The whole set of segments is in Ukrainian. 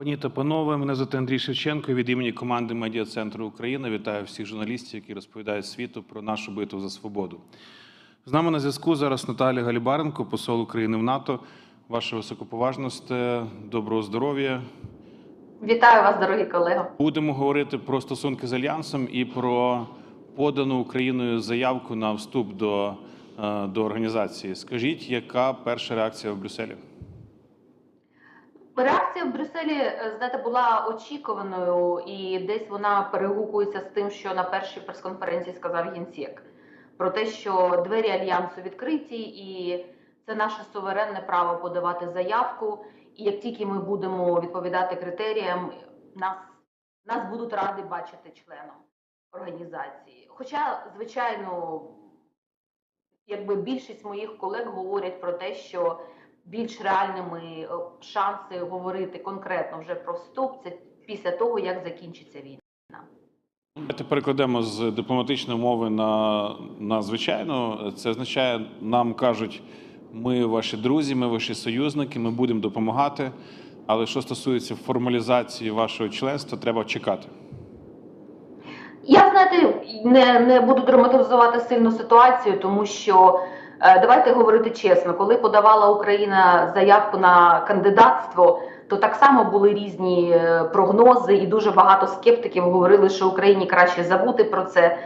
Пані та панове, мене звати Андрій Шевченко. Від імені команди Медіа Центру Україна вітаю всіх журналістів, які розповідають світу про нашу битву за свободу. З нами на зв'язку зараз Наталія Галібаренко, посол України в НАТО. Ваша високоповажність, доброго здоров'я. Вітаю вас, дорогі колеги. Будемо говорити про стосунки з альянсом і про подану Україною заявку на вступ до, е, до організації. Скажіть, яка перша реакція в Брюсселі? Реакція в Брюсселі, е, знаєте, була очікуваною, і десь вона перегукується з тим, що на першій прес-конференції сказав Генсек. Про те, що двері альянсу відкриті, і це наше суверенне право подавати заявку. І як тільки ми будемо відповідати критеріям, нас, нас будуть раді бачити членом організації. Хоча, звичайно, якби більшість моїх колег говорять про те, що більш реальними е, шанси говорити конкретно вже про вступ це після того, як закінчиться війна. Давайте перекладемо з дипломатичної мови на, на звичайну. Це означає, нам кажуть, ми ваші друзі, ми ваші союзники, ми будемо допомагати. Але що стосується формалізації вашого членства, треба чекати. Я знаєте, не, не буду драматизувати сильно ситуацію, тому що давайте говорити чесно, коли подавала Україна заявку на кандидатство, то так само були різні е, прогнози, і дуже багато скептиків говорили, що Україні краще забути про це.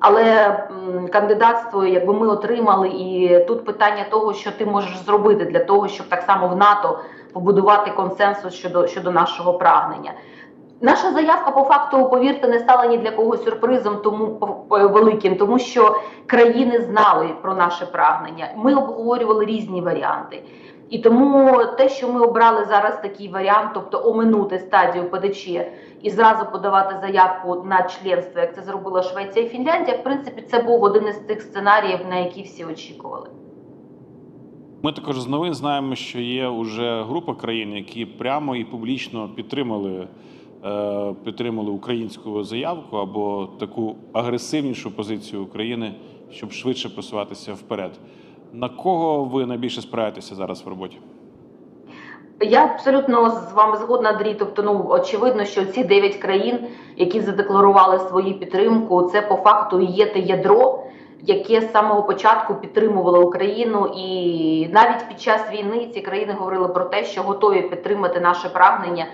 Але кандидатство, якби ми отримали, і тут питання того, що ти можеш зробити для того, щоб так само в НАТО побудувати консенсус щодо, щодо нашого прагнення. Наша заявка по факту, повірте, не стала ні для кого сюрпризом, тому великим, тому що країни знали про наше прагнення. Ми обговорювали різні варіанти. І тому те, що ми обрали зараз такий варіант, тобто оминути стадію ПДЧ і зразу подавати заявку на членство, як це зробила Швеція і Фінляндія, в принципі, це був один із тих сценаріїв, на які всі очікували. Ми також з новин знаємо, що є вже група країн, які прямо і публічно підтримали, е, підтримали українську заявку або таку агресивнішу позицію України, щоб швидше просуватися вперед. На кого ви найбільше спираєтеся зараз в роботі? Я абсолютно з вами згодна, Андрій. Тобто, ну очевидно, що ці дев'ять країн, які задекларували свою підтримку, це по факту є те ядро, яке з самого початку підтримувало Україну, і навіть під час війни ці країни говорили про те, що готові підтримати наше прагнення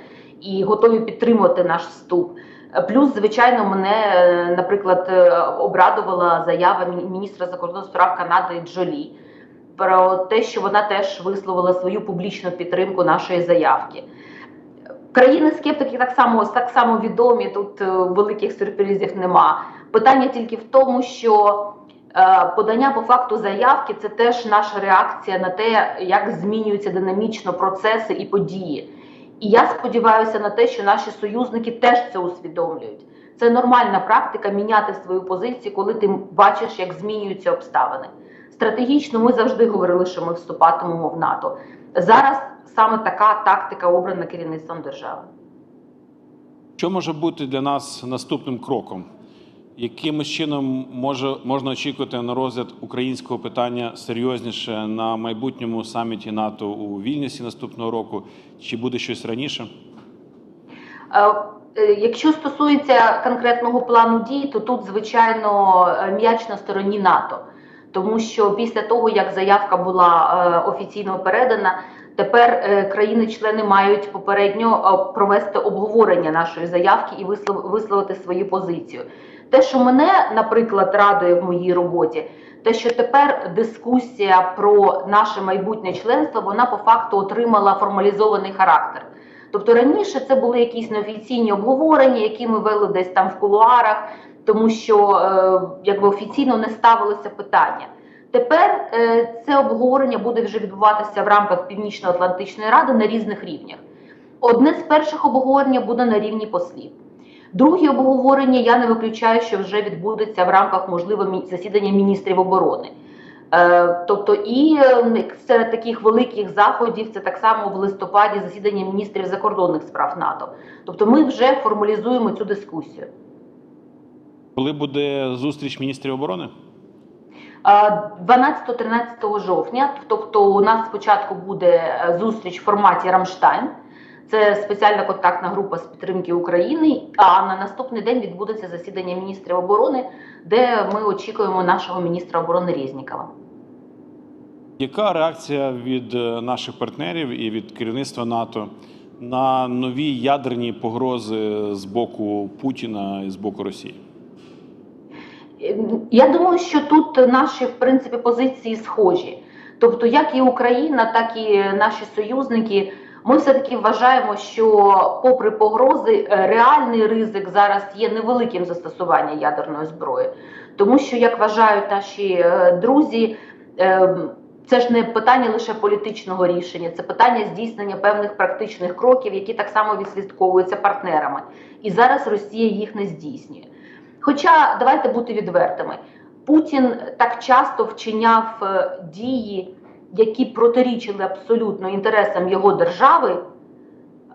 і готові підтримувати наш вступ. Плюс, звичайно, мене, е, наприклад, е, обрадувала заява міністра закордонних справ Канади Джолі про те, що вона теж висловила свою публічну підтримку нашої заявки. Країни скептики так само так само відомі. Тут е, великих сюрпризів нема. Питання тільки в тому, що подання по факту заявки це теж наша реакція на те, як змінюються динамічно процеси і події. І я сподіваюся на те, що наші союзники теж це усвідомлюють. Це нормальна практика міняти свою позицію, коли ти бачиш, як змінюються обставини. Стратегічно ми завжди говорили, що ми вступатимемо в НАТО. Зараз саме така тактика обрана керівництвом держави. Що може бути для нас наступним кроком? Яким чином може, можна очікувати на розгляд українського питання серйозніше на майбутньому саміті НАТО у Вільнюсі наступного року? Чи буде щось раніше? Е, е, Якщо стосується конкретного плану дій, то тут, звичайно, е, м'яч на стороні НАТО, тому що після того, як заявка була офіційно передана, тепер країни-члени мають попередньо провести обговорення нашої заявки і вислов- висловити свою позицію. Те, що мене, наприклад, радує в моїй роботі, те, що тепер дискусія про наше майбутнє членство, вона по факту отримала формалізований характер. Тобто раніше це були якісь неофіційні обговорення, які ми вели десь там в кулуарах, тому що е, якби офіційно не ставилося питання. Тепер е, це обговорення буде вже відбуватися в рамках Північно-Атлантичної ради на різних рівнях. Одне з перших обговорення буде на рівні послів. Друге обговорення я не виключаю, що вже відбудеться в рамках можливо засідання міністрів оборони. Е, Тобто, і е, серед таких великих заходів це так само в листопаді засідання міністрів закордонних справ НАТО. Тобто, ми вже формалізуємо цю дискусію. Коли буде зустріч міністрів оборони? Е, 12-13 жовтня, тобто у нас спочатку буде е, зустріч в форматі Рамштайн. Це спеціальна контактна група з підтримки України. А на наступний день відбудеться засідання міністрів оборони, де ми очікуємо нашого міністра оборони Резнікова. Яка реакція від е, наших партнерів і від керівництва НАТО на нові ядерні погрози з боку Путіна і з боку Росії? Я думаю, що тут наші в принципі позиції схожі. Тобто, як і Україна, так і наші союзники, ми все-таки вважаємо, що, попри погрози, е, реальний ризик зараз є невеликим застосування ядерної зброї, тому що, як вважають наші е, друзі, е, це ж не питання лише політичного рішення, це питання здійснення певних практичних кроків, які так само відслідковуються партнерами. І зараз Росія їх не здійснює. Хоча давайте бути відвертими, Путін так часто вчиняв е, дії, які протирічили абсолютно інтересам його держави,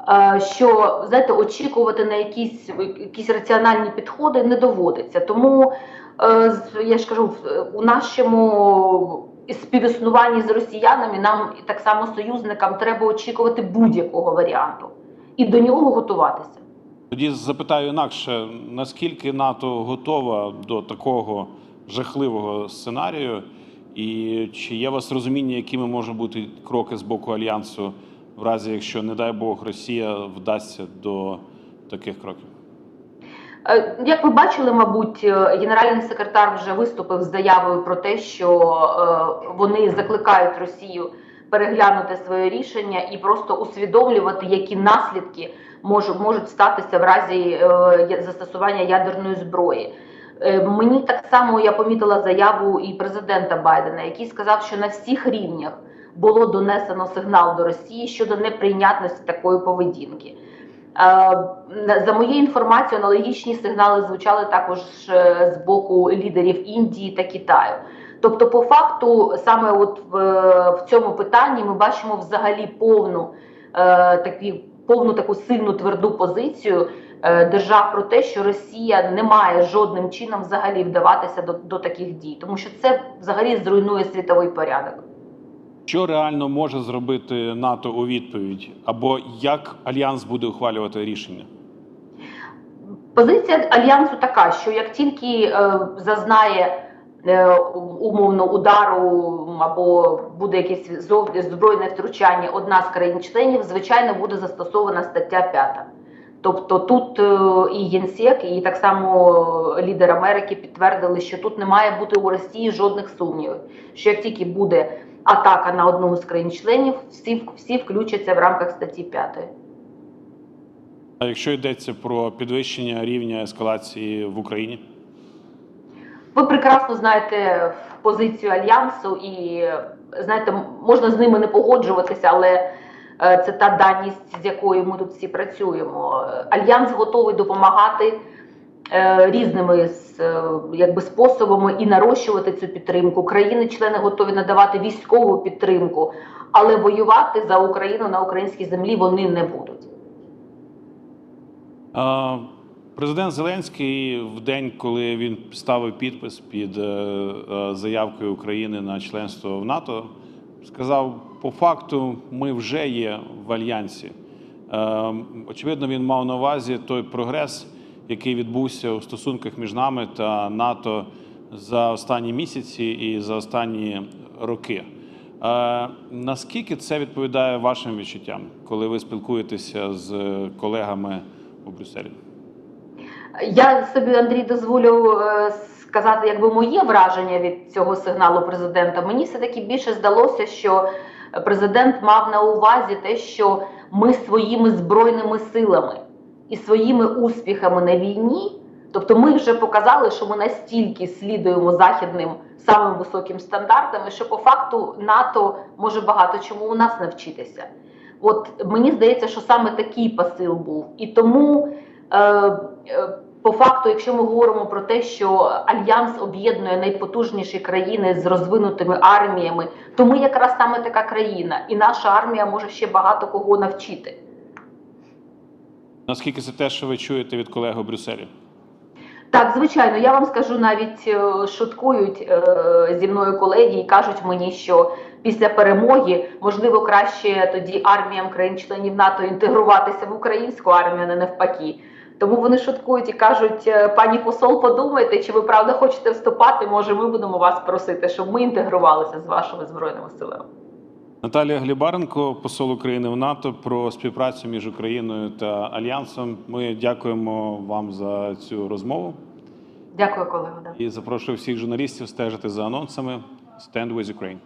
е, що знаєте, очікувати на якісь, якісь раціональні підходи не доводиться. Тому е, я ж кажу, у нашому співіснуванні з росіянами нам і так само союзникам треба очікувати будь-якого варіанту і до нього готуватися. Тоді запитаю інакше, наскільки НАТО готова до такого жахливого сценарію, і чи є у вас розуміння, якими можуть бути кроки з боку альянсу, в разі якщо, не дай Бог, Росія вдасться до таких кроків? Е, Як ви бачили, мабуть, е, генеральний секретар вже виступив з заявою про те, що е, вони закликають Росію переглянути своє рішення і просто усвідомлювати, які наслідки можуть, можуть статися в разі застосування ядерної зброї. Е, Мені так само я помітила заяву і президента Байдена, який сказав, що на всіх рівнях було донесено сигнал до Росії щодо неприйнятності такої поведінки. Е, За моєю інформацією, аналогічні сигнали звучали також е, з боку лідерів Індії та Китаю. Тобто, по факту, саме от в, в цьому питанні ми бачимо взагалі повну е, такі, повну таку сильну тверду позицію держав про те, що Росія не має жодним чином взагалі вдаватися до, до таких дій, тому що це взагалі зруйнує світовий порядок. Що реально може зробити НАТО у відповідь, або як альянс буде ухвалювати рішення? Позиція альянсу така, що як тільки е, зазнає е, умовно удару або буде якесь збройне втручання одна з країн-членів, звичайно, буде застосована стаття 5. Тобто тут е, і Єнсек, і так само лідер Америки підтвердили, що тут не має бути у Росії жодних сумнівів. Що як тільки буде атака на одну з країн-членів, всі, всі включаться в рамках статті 5. А якщо йдеться про підвищення рівня ескалації в Україні? Ви прекрасно знаєте позицію альянсу, і знаєте, можна з ними не погоджуватися, але е, це та даність, з якою ми тут всі працюємо. Альянс готовий допомагати е, різними е, якби, способами і нарощувати цю підтримку. Країни-члени готові надавати військову підтримку, але воювати за Україну на українській землі вони не будуть. Президент Зеленський в день, коли він ставив підпис під е, е, заявкою України на членство в НАТО, сказав: по факту, ми вже є в альянсі. Е, Очевидно, він мав на увазі той прогрес, який відбувся у стосунках між нами та НАТО за останні місяці і за останні роки. Е, Наскільки це відповідає вашим відчуттям, коли ви спілкуєтеся з колегами у Брюсселі? Я собі, Андрій, дозволю е, сказати, якби моє враження від цього сигналу президента. Мені все-таки більше здалося, що президент мав на увазі те, що ми своїми збройними силами і своїми успіхами на війні, тобто ми вже показали, що ми настільки слідуємо західним самим високим стандартам, що по факту НАТО може багато чому у нас навчитися. От мені здається, що саме такий посил був. І тому. Е, е, по факту, якщо ми говоримо про те, що альянс об'єднує найпотужніші країни з розвинутими арміями, то ми якраз саме така країна, і наша армія може ще багато кого навчити. Наскільки це те, що ви чуєте від колег у Брюсселі? Так, звичайно, я вам скажу, навіть е, шуткують е, зі мною колеги і кажуть мені, що після перемоги можливо краще тоді арміям країн-членів НАТО інтегруватися в українську армію, а не навпаки. Тому вони шуткують і кажуть: е, пані посол, подумайте, чи ви правда хочете вступати? Може, ми будемо вас просити, щоб ми інтегрувалися з вашими збройними силами. Наталія Глібаренко, посол України в НАТО, про співпрацю між Україною та Альянсом. Ми дякуємо вам за цю розмову Дякую, колего. Да. і запрошую всіх журналістів стежити за анонсами Stand with Ukraine.